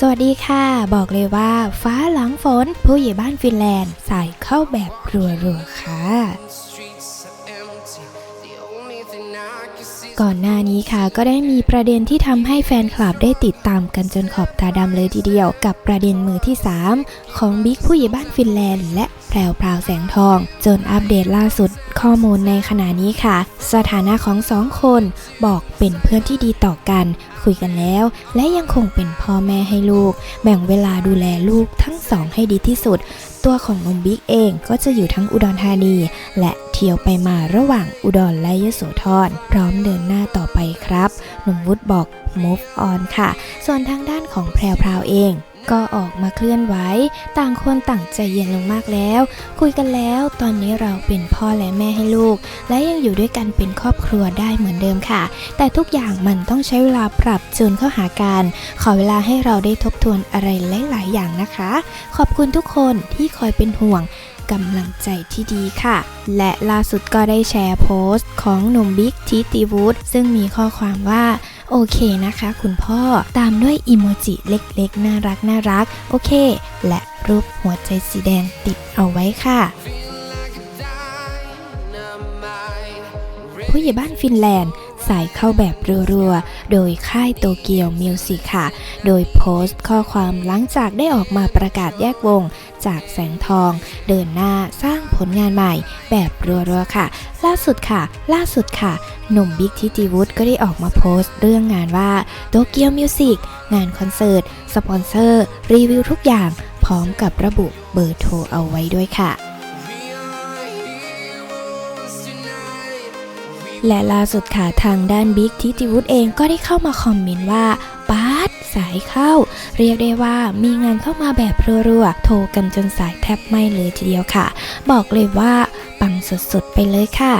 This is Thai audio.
สวัสดีค่ะ บอกเลยว่า ฟ้าหลังฝน ผู้ใหญ่บ้านฟินแลนด์ใส่เข้าแบบรัวๆค่ะก่อนหน้านี้ค่ะก็ได้มีประเด็นที่ทำให้แฟนคลับได้ติดตามกันจนขอบตาดำเลยทีเดียว กับประเด็นมือที่ 3 ของบิ๊กผู้ใหญ่บ้านฟินแลนด์ และ แพรวพราวแสงทอง จนอัปเดตล่าสุดข้อมูลในขณะนี้ค่ะ สถานะของสองคนบอกเป็นเพื่อนที่ดีต่อกัน คุยกันแล้ว และยังคงเป็นพ่อแม่ให้ลูก แบ่งเวลาดูแลลูกทั้งสองให้ดีที่สุด ตัวของนุ่มบิ๊กเองก็จะอยู่ทั้งอุดรธานี และเที่ยวไปมาระหว่างอุดรและยโสธรพร้อมเดินหน้าต่อไปครับหนุ่มวุฒิบอก move on ค่ะ ส่วนทางด้านของแพรวพราวเอง ก็ออกมาเคลื่อนไหว ต่างคนต่างใจเย็นลงมากแล้ว คุยกันแล้ว ตอนนี้เราเป็นพ่อและแม่ให้ลูก และยังอยู่ด้วยกันเป็นครอบครัวได้เหมือนเดิมค่ะ แต่ทุกอย่างมันต้องใช้เวลาปรับจูนเข้าหากัน ขอเวลาให้เราได้ทบทวนอะไรหลาย ๆ อย่างนะคะ ขอบคุณทุกคนที่คอยเป็นห่วง กำลังใจที่ดีค่ะ และล่าสุดก็ได้แชร์โพสต์ของหนุ่มบิ๊กทิติวูดซึ่งมีข้อความว่าโอเคนะคะคุณพ่อตามด้วยอิโมจิเล็กๆ น่ารักน่ารัก โอเค และรูปหัวใจสีแดงติดเอาไว้ค่ะผู้ใหญ่บ้านฟินแลนด์ใสายเข้าแบบรัวๆ โดยค่ายโตเกียวมิวสิกค่ะ โดยโพสต์ข้อความหลังจากได้ออกมาประกาศแยกวง จากแสงทอง เดินหน้าสร้างผลงานใหม่ แบบรัวๆค่ะ ล่าสุดค่ะ ล่าสุดค่ะ หนุ่มบิ๊กทิติวุฒิก็ได้ออกมาโพสต์ เรื่องงานว่าโตเกียวมิวสิกงานคอนเสิร์ต สปอนเซอร์ รีวิวทุกอย่าง พร้อมกับระบุเบอร์โทรเอาไว้ด้วยค่ะและล่าสุดค่ะทางด้านบิ๊กทิติวุฒิเองก็ได้เข้ามาคอมเมนต์ว่า สายเข้า เรียกได้ว่ามีงานเข้ามาแบบรัวๆ โทรกันจนสายแทบไม่เลยทีเดียวค่ะ บอกเลยว่าปังสุดๆไปเลยค่ะ